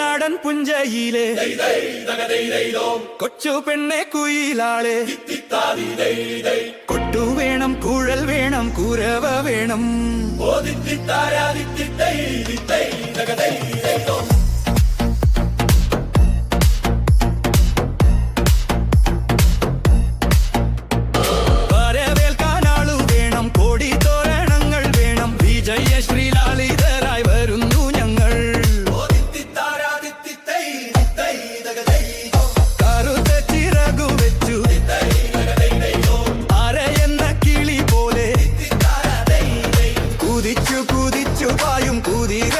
കുട്ടനാടൻ പുഞ്ചയിലെ. കൊച്ചു പെണ്ണെ കുയിലാളെ. കൊട്ടു വേണം കുഴൽ വേണം കുരവ വേണം. കുതിച്ചു പായും കുതിര